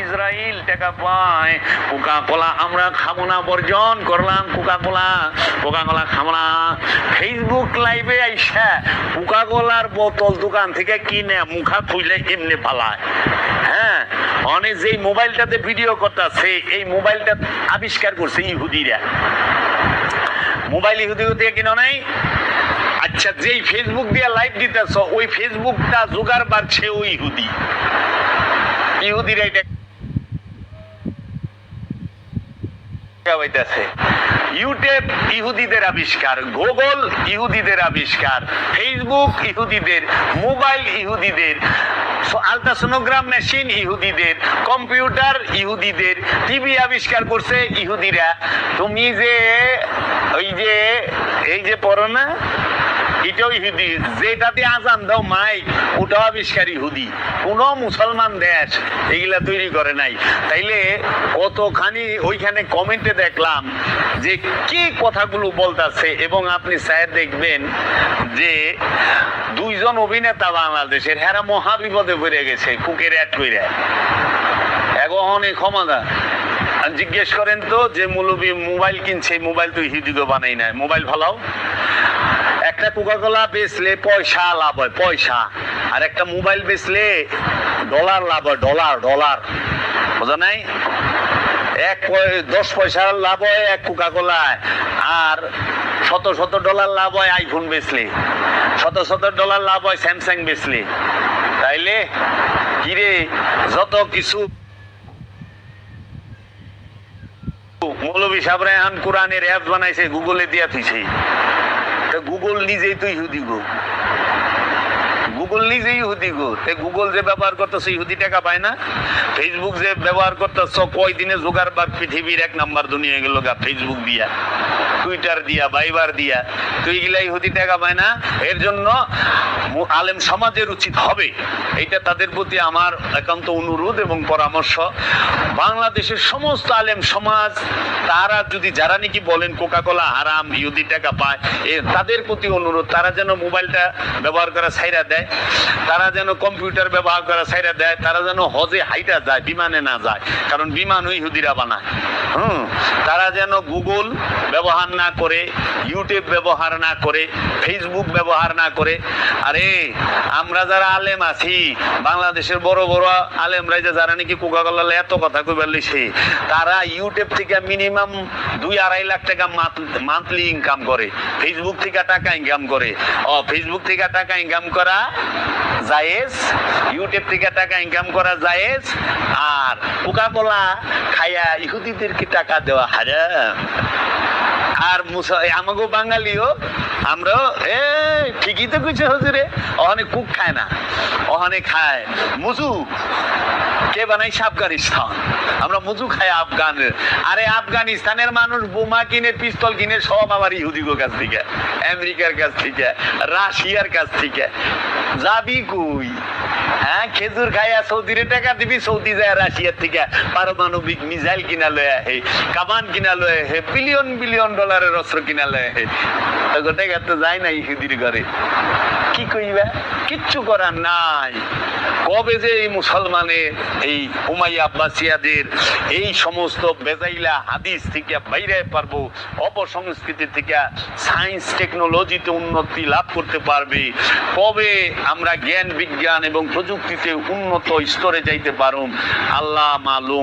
Israel টাকা পায়। Coca কোলা আমরা খাব না, বর্জন করলাম কোকা কোলা কোকা কোলা খাব না। ফেসবুক লাইভে আইসা কোকা কোলার বোতল দোকান থেকে কিনে মুখা খুইলে এমনি পালায় হ্যাঁ অনেক যেই মোবাইলটাতে ভিডিও করতেছে, এই মোবাইলটা আবিষ্কার করছে ইহুদিরা। মোবাইল ইহুদি থেকে কিনো নাই? আচ্ছা যেই ফেসবুক দিয়ে লাইভ দিতেছ, ওই ফেসবুকটা জোগাড় বাড়ছে ওই ইহুদি। ইহুদিরা এটা হইতাছে। ইউটিউব ইহুদিদের আবিষ্কার, গুগল ইহুদিদের আবিষ্কার, ফেসবুক ইহুদিদের, মোবাইল ইহুদিদের আলট্রাসোনোগ্রাম মেশিন ইহুদিদের, কম্পিউটার ইহুদিদের, টিভি আবিষ্কার করছে ইহুদিরা। তুমি যে, ওই যে, এই যে পড়ো না? এটাও ইহুদি। যেটাতে আজান দাও মাইক ওটাও আবিষ্কার ইহুদি। কোন মুসলমান দেশ এগুলা তৈরি করে নাই। তাইলে কতখানি ওইখানে কমেন্টে দেখলাম যে কি কথাগুলো বলতাছে এবং আপনি স্যার দেখবেন যে দুইজন অভিনেতা বাংলাদেশের, হেরা মহাবিপদে পড়ে গেছে, কুকের অ্যাড করে এখন এই ক্ষমতা। জিজ্ঞেস করেন তো যে, মৌলবী, মোবাইল কিনছে? মোবাইল তো হিদিকে বানাই নাই। মোবাইল একটা কোকা কোলা বেচলে পয়সা লাভ হয়, পয়সা। আর একটা মোবাইল বেচলে ডলার লাভ হয় ডলার ডলার বোঝা নাই? এক দশ পয়সা লাভ হয় এক কোকা কোলায় আর শত শত ডলার লাভ হয় আইফোন বেচলে। শত শত ডলার লাভ হয় স্যামসাং বেচলে। তাইলে, কিরে, যত কিছু মৌলবী সাহেবরা এখন কোরআনের অ্যাপ বানাইছে গুগলে দিয়া থুইছে। গুগল নিজেই তো ইহুদি গো। গুগল নিজেই ইহুদি গো। তে গুগল যে ব্যবহার করতেছে ইহুদি টাকা পায় না? ফেসবুক যে ব্যবহার করতেছ, কয়দিনে জোগাড় বা পৃথিবীর এক নাম্বার দুনিয়া গেল গা ফেসবুক দিয়া। টুইটার দিয়া বাইবার দিয়া, তো এইগুলা ইহুদি টাকা পায় না। এর জন্য আলেম সমাজের উচিত হবে। এইটা তাদের প্রতি আমার একান্ত অনুরোধ এবং পরামর্শ। বাংলাদেশের সমস্ত আলেম সমাজ, তারা যদি যারা নাকি বলেন কোকা কোলা হারাম, ইহুদি টাকা পায়, এ তাদের প্রতি অনুরোধ, তারা যেন মোবাইলটা ব্যবহার করা ছাইরা দেয়, তারা যেন কম্পিউটার ব্যবহার করা ছাইরা দেয়, তারা যেন হজে হাইটা যায়, বিমানে না যায়, কারণ বিমান ইহুদিরা বানায়। হুম, তারা যেন গুগল ব্যবহার না করে ইউটিউব ব্যবহার না করে ফেসবুক ব্যবহার না করে, আরে আমরা যারা আলেম আছি, বাংলাদেশের বড় বড় আলেমরা যে যারা নাকি কোকা কোলা এত কথা কইবার লইছে তারা ইউটিউব থেকে মিনিমাম দুই আড়াই লাখ টাকা মান্থলি ইনকাম করে ফেসবুক থেকে টাকা ইনকাম করে। ও ফেসবুক থেকে টাকা ইনকাম করা জায়েজ ইউটিউব থেকে টাকা ইনকাম করা জায়েজ, আর কোকা কোলা খাইয়া ইহুদিদেরকে টাকা দেওয়া হারাম? আর মুসা আমাকে বাঙালিও আমরা এ ঠিকই তো কিছু হুজুরে ওখানে কুক খায় না ওখানে খায়। মুজু, কে বানাইছে আফগানিস্তান? আমরা মুজু খাই আফগানের আরে আফগানিস্তানের মানুষ বোমা কিনে, পিস্তল কিনে, সব আমার ইহুদিগো কাছ থেকে, আমেরিকার কাছ থেকে, রাশিয়ার কাছ থেকে। যাবি কই? হ্যাঁ খেজুর খাইয়া সৌদির টাকা দিবি, সৌদি যায় রাশিয়ার থেকে। পারমাণবিক মিসাইল কিনা লয়ে আহে কামান কিনা লয়ে আহে বিলিয়ন বিলিয়ন ডলারের অস্ত্র কিনা লয়ে আহে। গোটাই তো যায় না ইহুদির ঘরে। কি কইবা? কিচ্ছু করার নাই। কবে যে এই মুসলমানের এই উমাইয়া আব্বাসিয়াদের এই সমস্ত বেজাইলা হাদিস থেকে বাইরে পারব, অপসংস্কৃতি থেকে সায়েন্স টেকনোলজিতে উন্নতি লাভ করতে পারবে, কবে আমরা জ্ঞান, বিজ্ঞান এবং প্রযুক্তিতে উন্নত স্তরে যাইতে পারুম, আল্লাহ মালুম।